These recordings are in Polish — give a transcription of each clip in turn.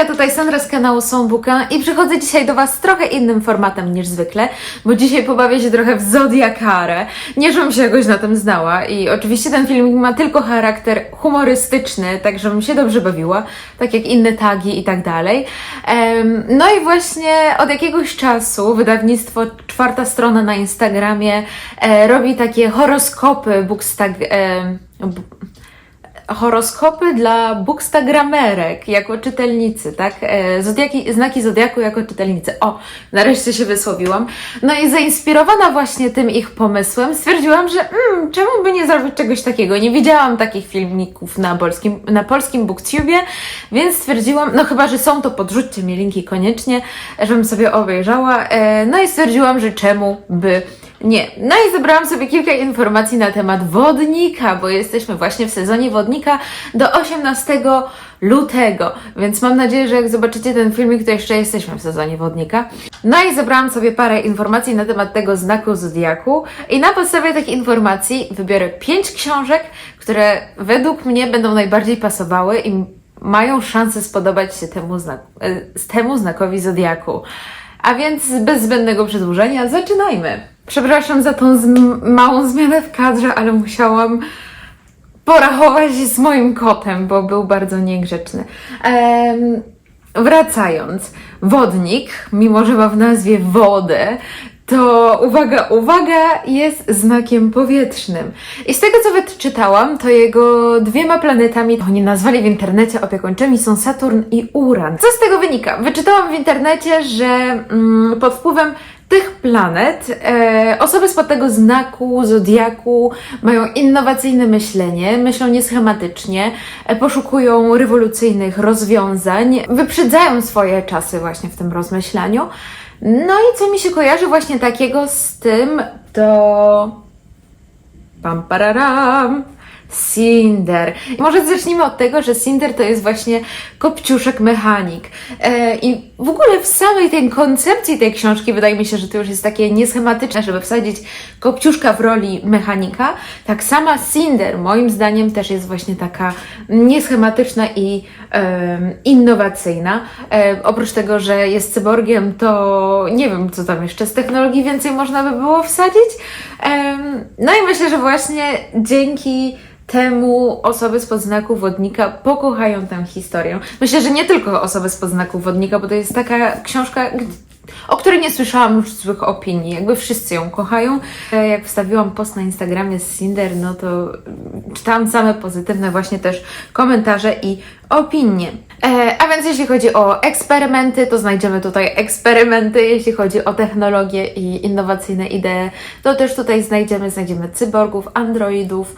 Hejka, tutaj Sandra z kanału Songbuka i przychodzę dzisiaj do Was trochę innym formatem niż zwykle, bo dzisiaj pobawię się trochę w Zodiakarę. Nie, żebym się jakoś na tym znała i oczywiście ten filmik ma tylko charakter humorystyczny, tak żebym się dobrze bawiła, tak jak inne tagi i tak dalej. Em, No i właśnie od jakiegoś czasu wydawnictwo Czwarta Strona na Instagramie e, robi takie horoskopy, bookstag... E, horoskopy dla bookstagramerek jako czytelnicy, tak? E, Zodiaki, znaki zodiaku jako czytelnicy. O, nareszcie się wysłowiłam. No i zainspirowana właśnie tym ich pomysłem stwierdziłam, że mm, czemu by nie zrobić czegoś takiego? Nie widziałam takich filmików na polskim, na polskim booktubie, więc stwierdziłam, no chyba, że są, to podrzućcie mi linki koniecznie, żebym sobie obejrzała. E, No i stwierdziłam, że czemu by nie. No i zebrałam sobie kilka informacji na temat wodnika, bo jesteśmy właśnie w sezonie wodnika do 18 lutego, więc mam nadzieję, że jak zobaczycie ten filmik, to jeszcze jesteśmy w sezonie wodnika. No i zebrałam sobie parę informacji na temat tego znaku zodiaku i na podstawie tych informacji wybiorę pięć książek, które według mnie będą najbardziej pasowały i mają szansę spodobać się temu, znak- e, temu znakowi zodiaku. A więc bez zbędnego przedłużenia zaczynajmy. Przepraszam za tą małą zmianę w kadrze, ale musiałam porachować z moim kotem, bo był bardzo niegrzeczny. Em, wracając, wodnik, mimo że ma w nazwie wodę, to uwaga, uwaga, jest znakiem powietrznym. I z tego co wyczytałam, to jego dwiema planetami, oni nazwali w internecie opiekuńczymi, są Saturn i Uran. Co z tego wynika? Wyczytałam w internecie, że mm, pod wpływem tych planet e, osoby spod tego znaku, zodiaku mają innowacyjne myślenie, myślą nieschematycznie, e, poszukują rewolucyjnych rozwiązań, wyprzedzają swoje czasy właśnie w tym rozmyślaniu. No i co mi się kojarzy właśnie takiego z tym, to Pam pararam. Cinder. Może zacznijmy od tego, że Cinder to jest właśnie kopciuszek mechanik. E, I w ogóle w samej tej koncepcji tej książki wydaje mi się, że to już jest takie nieschematyczne, żeby wsadzić kopciuszka w roli mechanika. Tak sama Cinder moim zdaniem też jest właśnie taka nieschematyczna i em, innowacyjna. E, oprócz tego, że jest cyborgiem, to nie wiem, co tam jeszcze z technologii więcej można by było wsadzić. Em, no i myślę, że właśnie dzięki temu osoby spod znaku wodnika pokochają tę historię. Myślę, że nie tylko osoby spod znaku wodnika, bo to jest taka książka, o której nie słyszałam już złych opinii. Jakby wszyscy ją kochają. E, Jak wstawiłam post na Instagramie z Cinder, no to czytałam same pozytywne właśnie też komentarze i opinie. E, a więc jeśli chodzi o eksperymenty, to znajdziemy tutaj eksperymenty. Jeśli chodzi o technologie i innowacyjne idee, to też tutaj znajdziemy, znajdziemy cyborgów, androidów,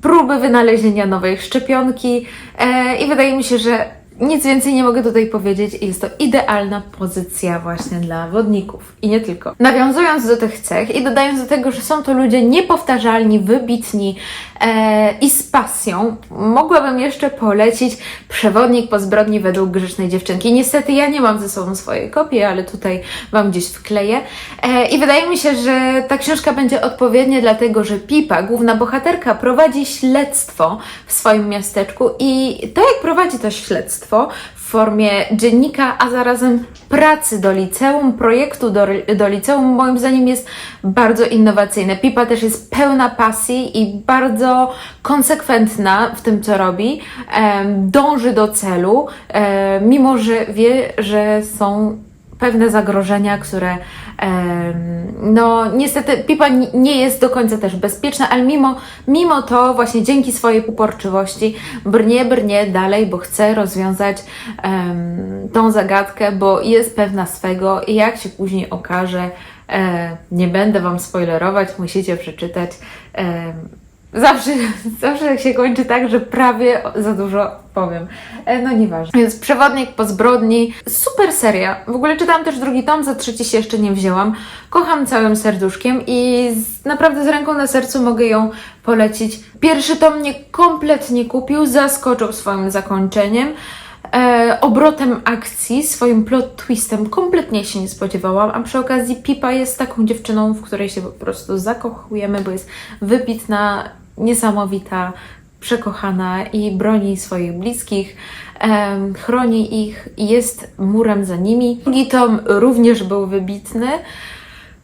próby wynalezienia nowej szczepionki e, i wydaje mi się, że nic więcej nie mogę tutaj powiedzieć jest to idealna pozycja właśnie dla wodników i nie tylko. Nawiązując do tych cech i dodając do tego, że są to ludzie niepowtarzalni, wybitni e, i z pasją, mogłabym jeszcze polecić Przewodnik po zbrodni według grzecznej dziewczynki. Niestety ja nie mam ze sobą swojej kopii, ale tutaj Wam gdzieś wkleję. E, I wydaje mi się, że ta książka będzie odpowiednia, dlatego że Pipa, główna bohaterka, prowadzi śledztwo w swoim miasteczku i to jak prowadzi to śledztwo w formie dziennika, a zarazem pracy do liceum, projektu do, do liceum, moim zdaniem jest bardzo innowacyjne. Pipa też jest pełna pasji i bardzo konsekwentna w tym, co robi. Dąży do celu, em, mimo że wie, że są pewne zagrożenia, które no niestety Pipa ni- nie jest do końca też bezpieczna, ale mimo, mimo to właśnie dzięki swojej uporczywości brnie, brnie dalej, bo chce rozwiązać em, tą zagadkę, bo jest pewna swego i jak się później okaże, e, nie będę Wam spoilerować, musicie przeczytać. Zawsze, zawsze się kończy tak, że prawie za dużo powiem. E, No nieważne. Więc Przewodnik po zbrodni. Super seria. W ogóle czytałam też drugi tom, za trzeci się jeszcze nie wzięłam. Kocham całym serduszkiem i z, naprawdę z ręką na sercu mogę ją polecić. Pierwszy tom mnie kompletnie kupił, zaskoczył swoim zakończeniem. E, obrotem akcji, swoim plot twistem kompletnie się nie spodziewałam, a przy okazji Pipa jest taką dziewczyną, w której się po prostu zakochujemy, bo jest wybitna, niesamowita, przekochana i broni swoich bliskich, chroni ich i jest murem za nimi. Drugi tom również był wybitny.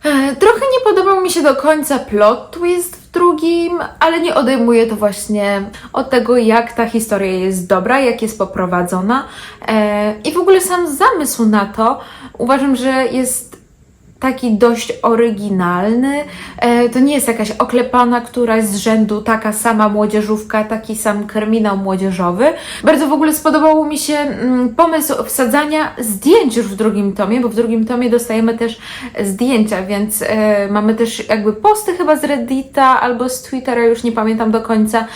E, Trochę nie podobał mi się do końca plot twist w drugim, ale nie odejmuje to właśnie od tego, jak ta historia jest dobra, jak jest poprowadzona. E, I w ogóle sam zamysł na to uważam, że jest taki dość oryginalny. E, To nie jest jakaś oklepana któraś z rzędu taka sama młodzieżówka, taki sam kryminał młodzieżowy. Bardzo w ogóle spodobało mi się mm, pomysł wsadzania zdjęć już w drugim tomie, bo w drugim tomie dostajemy też zdjęcia, więc e, mamy też jakby posty chyba z Reddita albo z Twittera, już nie pamiętam do końca.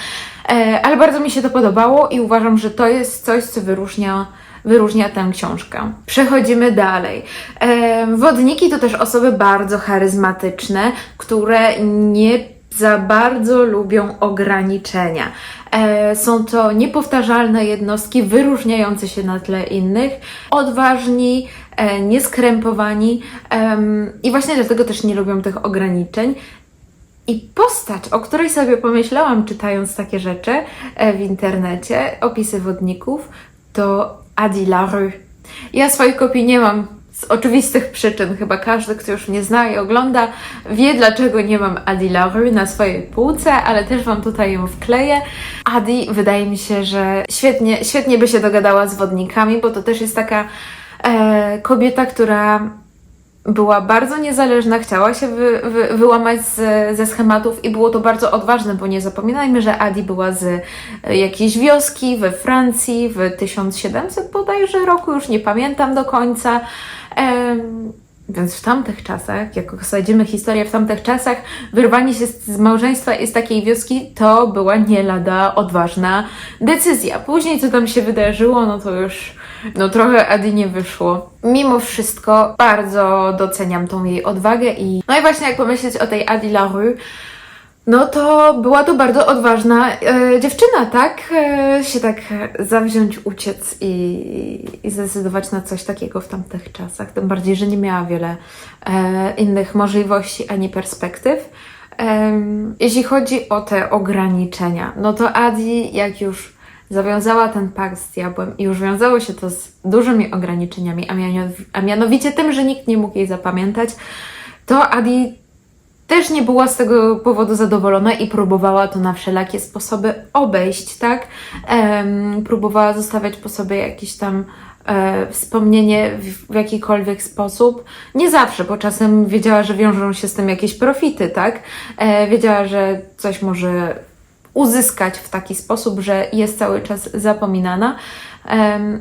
E, ale bardzo mi się to podobało i uważam, że to jest coś, co wyróżnia wyróżnia tę książkę. Przechodzimy dalej. E, wodniki to też osoby bardzo charyzmatyczne, które nie za bardzo lubią ograniczenia. E, są to niepowtarzalne jednostki, wyróżniające się na tle innych, odważni, nieskrępowani i właśnie dlatego też nie lubią tych ograniczeń. I postać, o której sobie pomyślałam, czytając takie rzeczy e, w internecie, opisy wodników, to Adi LaRue. Ja swoich kopii nie mam z oczywistych przyczyn. Chyba każdy, kto już mnie zna i ogląda, wie dlaczego nie mam Adi LaRue na swojej półce, ale też Wam tutaj ją wkleję. Adi wydaje mi się, że świetnie, świetnie by się dogadała z wodnikami, bo to też jest taka e, kobieta, która była bardzo niezależna, chciała się wy, wy, wyłamać z, ze schematów i było to bardzo odważne, bo nie zapominajmy, że Adi była z e, jakiejś wioski we Francji w 1700 bodajże roku, już nie pamiętam do końca. Em, więc w tamtych czasach, jak osadzimy historię w tamtych czasach, wyrwanie się z, z małżeństwa i z takiej wioski to była nie lada odważna decyzja. Później co tam się wydarzyło, no to już no trochę Adi nie wyszło. Mimo wszystko bardzo doceniam tą jej odwagę i no i właśnie jak pomyśleć o tej Adi LaRue, no to była to bardzo odważna e, dziewczyna, tak? E, się tak zawziąć, uciec i, i zdecydować na coś takiego w tamtych czasach. Tym bardziej, że nie miała wiele e, innych możliwości ani perspektyw. Em, jeśli chodzi o te ograniczenia, no to Adi, jak już zawiązała ten pakt z diabłem i już wiązało się to z dużymi ograniczeniami, a, mianow- a mianowicie tym, że nikt nie mógł jej zapamiętać, to Adi też nie była z tego powodu zadowolona i próbowała to na wszelakie sposoby obejść, tak? Em, próbowała zostawiać po sobie jakieś tam e, wspomnienie w, w jakikolwiek sposób. Nie zawsze, bo czasem wiedziała, że wiążą się z tym jakieś profity, tak? E, wiedziała, że coś może uzyskać w taki sposób, że jest cały czas zapominana.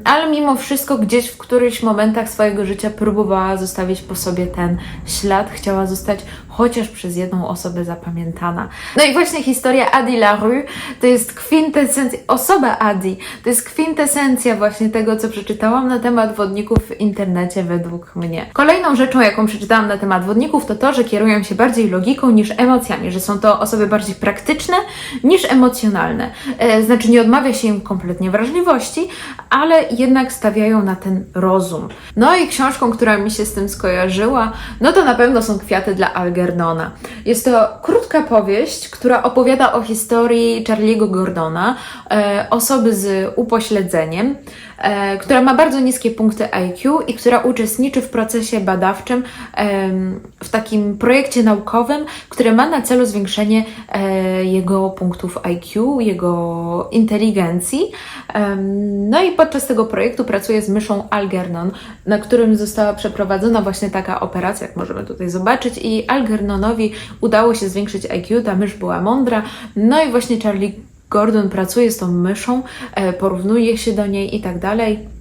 Ale mimo wszystko gdzieś w którychś momentach swojego życia próbowała zostawić po sobie ten ślad, chciała zostać chociaż przez jedną osobę zapamiętana. No i właśnie historia Adi LaRue to jest kwintesencja, osoba Adi, to jest kwintesencja właśnie tego, co przeczytałam na temat wodników w internecie według mnie. Kolejną rzeczą, jaką przeczytałam na temat wodników, to to, że kierują się bardziej logiką niż emocjami, że są to osoby bardziej praktyczne niż emocjonalne. E, znaczy nie odmawia się im kompletnie wrażliwości, ale jednak stawiają na ten rozum. No i książką, która mi się z tym skojarzyła, no to na pewno są Kwiaty dla Algernona. Jest to krótka powieść, która opowiada o historii Charlie'ego Gordona, e, osoby z upośledzeniem, e, która ma bardzo niskie punkty IQ i która uczestniczy w procesie badawczym em, w takim projekcie naukowym, który ma na celu zwiększenie e, jego punktów IQ, jego inteligencji. Em, No i podczas tego projektu pracuje z myszą Algernon, na którym została przeprowadzona właśnie taka operacja, jak możemy tutaj zobaczyć, i Algernonowi udało się zwiększyć IQ, ta mysz była mądra, no i właśnie Charlie Gordon pracuje z tą myszą, e, porównuje się do niej i tak dalej.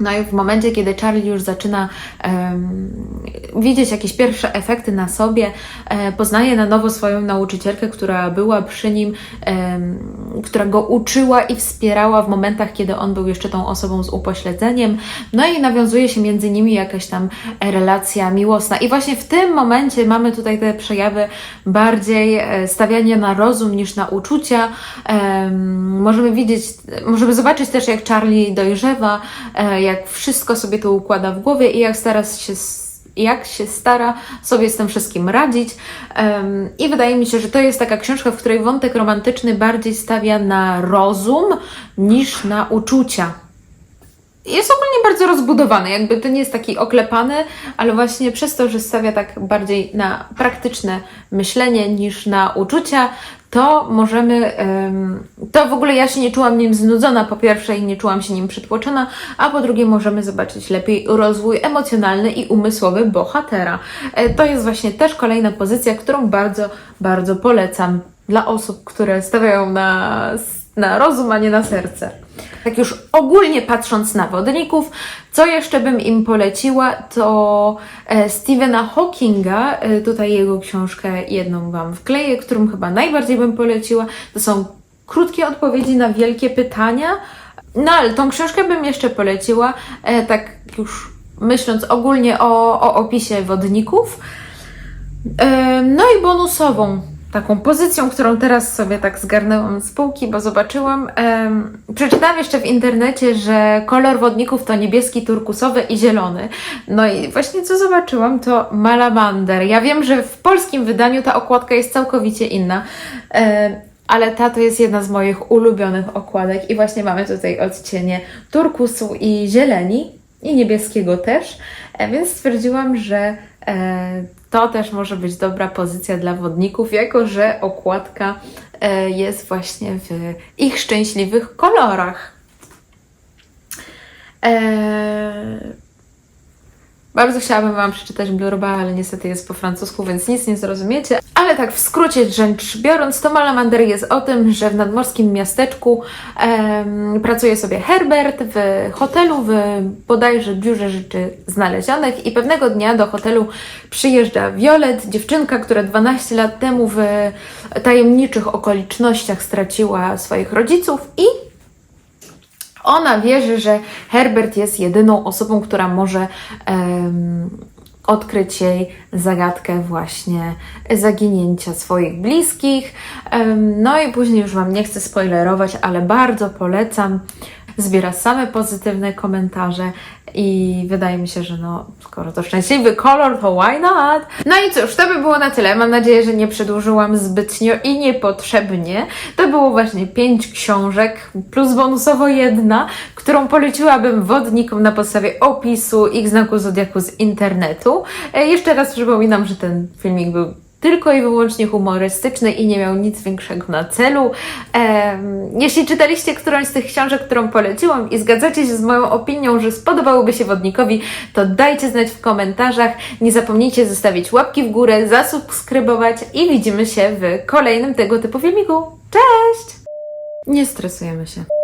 No i w momencie, kiedy Charlie już zaczyna em, widzieć jakieś pierwsze efekty na sobie, e, poznaje na nowo swoją nauczycielkę, która była przy nim, em, która go uczyła i wspierała w momentach, kiedy on był jeszcze tą osobą z upośledzeniem. No i nawiązuje się między nimi jakaś tam relacja miłosna. I właśnie w tym momencie mamy tutaj te przejawy bardziej e, stawiania na rozum niż na uczucia. Em, możemy widzieć, możemy zobaczyć też, jak Charlie dojrzewa, e, jak wszystko sobie to układa w głowie i jak stara się jak się stara sobie z tym wszystkim radzić. Em, I wydaje mi się, że to jest taka książka, w której wątek romantyczny bardziej stawia na rozum niż na uczucia. Jest ogólnie bardzo rozbudowany, jakby to nie jest taki oklepany, ale właśnie przez to, że stawia tak bardziej na praktyczne myślenie niż na uczucia, to możemy, em, to w ogóle ja się nie czułam nim znudzona po pierwsze i nie czułam się nim przytłoczona, a po drugie możemy zobaczyć lepiej rozwój emocjonalny i umysłowy bohatera. E, To jest właśnie też kolejna pozycja, którą bardzo, bardzo polecam dla osób, które stawiają na, na rozum, a nie na serce. Tak już ogólnie patrząc na wodników, co jeszcze bym im poleciła, to e, Stephena Hawkinga, e, tutaj jego książkę jedną Wam wkleję, którą chyba najbardziej bym poleciła. To są krótkie odpowiedzi na wielkie pytania. No ale tą książkę bym jeszcze poleciła, e, tak już myśląc ogólnie o, o opisie wodników. No i bonusową taką pozycją, którą teraz sobie tak zgarnęłam z półki, bo zobaczyłam. przeczytałam jeszcze w internecie, że kolor wodników to niebieski, turkusowy i zielony. No i właśnie co zobaczyłam, to malamander. Ja wiem, że w polskim wydaniu ta okładka jest całkowicie inna. ale ta to jest jedna z moich ulubionych okładek i właśnie mamy tutaj odcienie turkusu i zieleni i niebieskiego też, e, więc stwierdziłam, że e, to też może być dobra pozycja dla wodników, jako że okładka e, jest właśnie w ich szczęśliwych kolorach. Bardzo chciałabym Wam przeczytać Blurba, ale niestety jest po francusku, więc nic nie zrozumiecie. Ale tak w skrócie rzecz biorąc, to Malamander jest o tym, że w nadmorskim miasteczku em, pracuje sobie Herbert w hotelu, w bodajże biurze rzeczy znalezionych i pewnego dnia do hotelu przyjeżdża Violet, dziewczynka, która 12 lat temu w tajemniczych okolicznościach straciła swoich rodziców i ona wierzy, że Herbert jest jedyną osobą, która może em, odkryć jej zagadkę właśnie zaginięcia swoich bliskich. Em, no i później już Wam nie chcę spoilerować, ale bardzo polecam. Zbiera same pozytywne komentarze i wydaje mi się, że no, skoro to szczęśliwy kolor, to why not? No i cóż, to by było na tyle. Mam nadzieję, że nie przedłużyłam zbytnio i niepotrzebnie. To było właśnie pięć książek, plus bonusowo jedna, którą poleciłabym wodnikom na podstawie opisu ich znaku zodiaku z internetu. E, jeszcze raz przypominam, że ten filmik był tylko i wyłącznie humorystyczny i nie miał nic większego na celu. Em, jeśli czytaliście którąś z tych książek, którą poleciłam i zgadzacie się z moją opinią, że spodobałyby się wodnikowi, to dajcie znać w komentarzach. Nie zapomnijcie zostawić łapki w górę, zasubskrybować i widzimy się w kolejnym tego typu filmiku. Cześć! Nie stresujemy się.